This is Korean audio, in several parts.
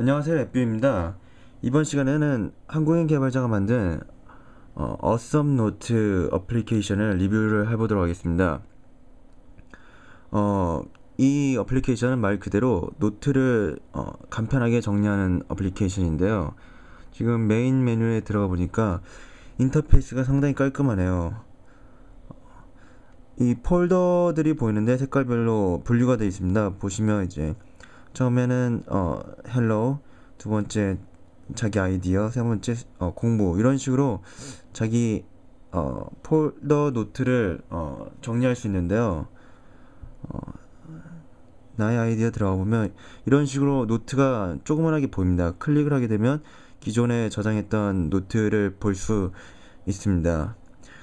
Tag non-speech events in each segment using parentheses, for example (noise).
안녕하세요 랩뷰입니다. 이번 시간에는 한국인 개발자가 만든 어, 어썸 노트 어플리케이션을 리뷰를 해보도록 하겠습니다. 어, 이 어플리케이션은 말 그대로 노트를 어, 간편하게 정리하는 어플리케이션인데요. 지금 메인 메뉴에 들어가 보니까 인터페이스가 상당히 깔끔하네요. 이 폴더들이 보이는데 색깔별로 분류가 되어 있습니다. 보시면 이제 처음에는 어 헬로 두 번째 자기 아이디어 세 번째 어, 공부 이런 식으로 자기 어, 폴더 노트를 어, 정리할 수 있는데요. 어, 나의 아이디어 들어가 보면 이런 식으로 노트가 조그만하게 보입니다. 클릭을 하게 되면 기존에 저장했던 노트를 볼 수 있습니다.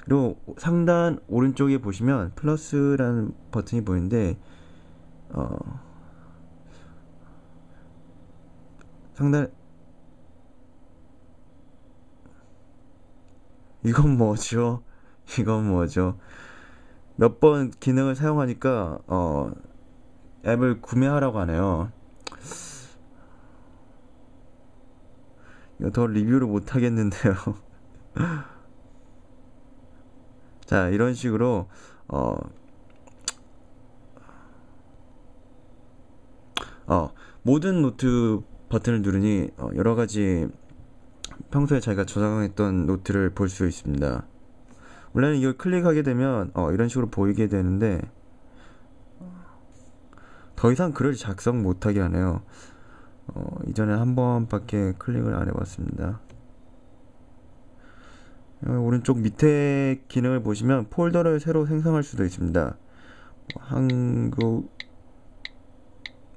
그리고 상단 오른쪽에 보시면 플러스라는 버튼이 보이는데 어, 상단 이건 뭐죠? 이건 뭐죠? 몇 번 기능을 사용하니까 어, 앱을 구매하라고 하네요. 이거 더 리뷰를 못 하겠는데요. (laughs) 자, 이런 식으로 어, 어, 모든 노트 버튼을 누르니 어, 여러 가지 평소에 자기가 저장했던 노트를 볼 수 있습니다. 원래는 이걸 클릭하게 되면 어, 이런 식으로 보이게 되는데 더 이상 글을 작성 못하게 하네요. 어, 이전에 한 번밖에 클릭을 안 해봤습니다. 어, 오른쪽 밑에 기능을 보시면 폴더를 새로 생성할 수도 있습니다. 한국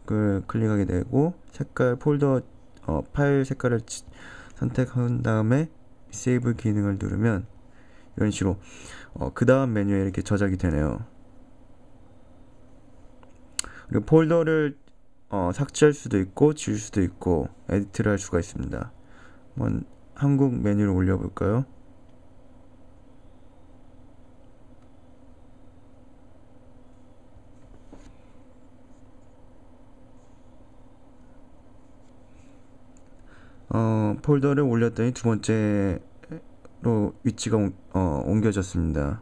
을 클릭하게 되고 색깔 폴더 어, 파일 색깔을 지, 선택한 다음에 세이브 기능을 누르면 이런 식으로 어, 그 다음 메뉴에 이렇게 저장이 되네요. 그리고 폴더를 어, 삭제할 수도 있고 지울 수도 있고 에디트를 할 수가 있습니다. 한번 한국 메뉴를 올려볼까요 어, 폴더를 올렸더니 두 번째로 위치가 옮, 어, 옮겨졌습니다.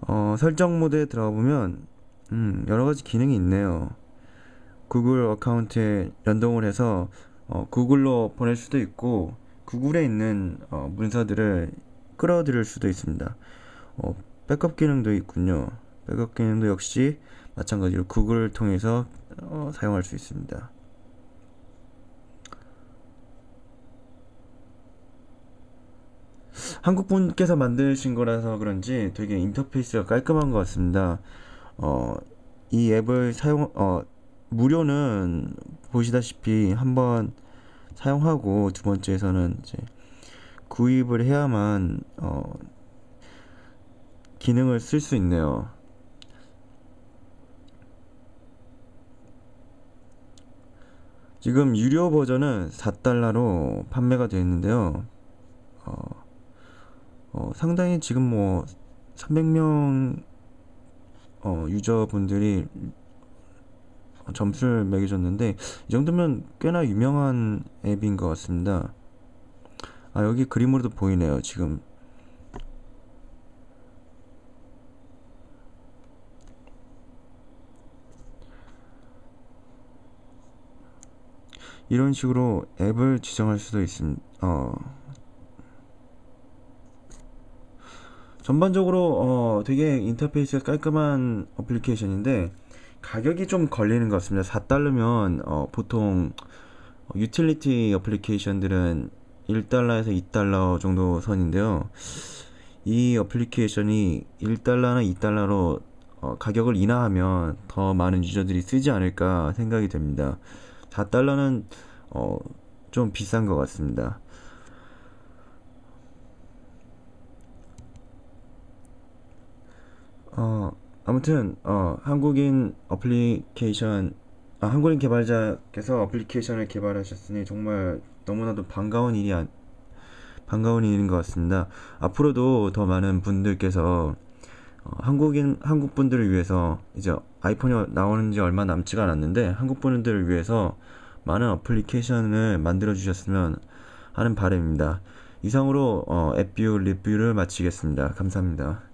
어, 설정 모드에 들어가 보면 음, 여러 가지 기능이 있네요. 구글 어카운트에 연동을 해서 어, 구글로 보낼 수도 있고 구글에 있는 어, 문서들을 끌어들일 수도 있습니다. 어, 백업 기능도 있군요. 백업 기능도 역시 마찬가지로 구글을 통해서 어, 사용할 수 있습니다. 한국 분께서 만드신 거라서 그런지 되게 인터페이스가 깔끔한 것 같습니다. 어, 이 앱을 사용, 어, 무료는 보시다시피 한번 사용하고 두 번째에서는 이제 구입을 해야만 어, 기능을 쓸 수 있네요. 지금 유료 버전은 4달러로 판매가 되어 있는데요. 어, 어, 상당히 지금 뭐 300명 어, 유저분들이 점수를 매겨줬는데 이 정도면 꽤나 유명한 앱인 것 같습니다. 아 여기 그림으로도 보이네요 지금 이런 식으로 앱을 지정할 수도 있습니다. 어, 전반적으로 어, 되게 인터페이스가 깔끔한 어플리케이션인데 가격이 좀 걸리는 것 같습니다. 4달러면 어, 보통 유틸리티 어플리케이션들은 1달러에서 2달러 정도 선인데요. 이 어플리케이션이 1달러나 2달러로 어, 가격을 인하하면 더 많은 유저들이 쓰지 않을까 생각이 됩니다. 4달러는 어, 좀 비싼 것 같습니다. 어, 아무튼 어, 한국인 어플리케이션 아, 한국인 개발자께서 어플리케이션을 개발하셨으니 정말 너무나도 반가운 일이 안, 반가운 일인 것 같습니다. 앞으로도 더 많은 분들께서 어, 한국인 한국 분들을 위해서 이제 아이폰이 나오는 지 얼마 남지가 않았는데 한국 분들을 위해서 많은 어플리케이션을 만들어 주셨으면 하는 바람입니다. 이상으로 어, 앱뷰 리뷰를 마치겠습니다. 감사합니다.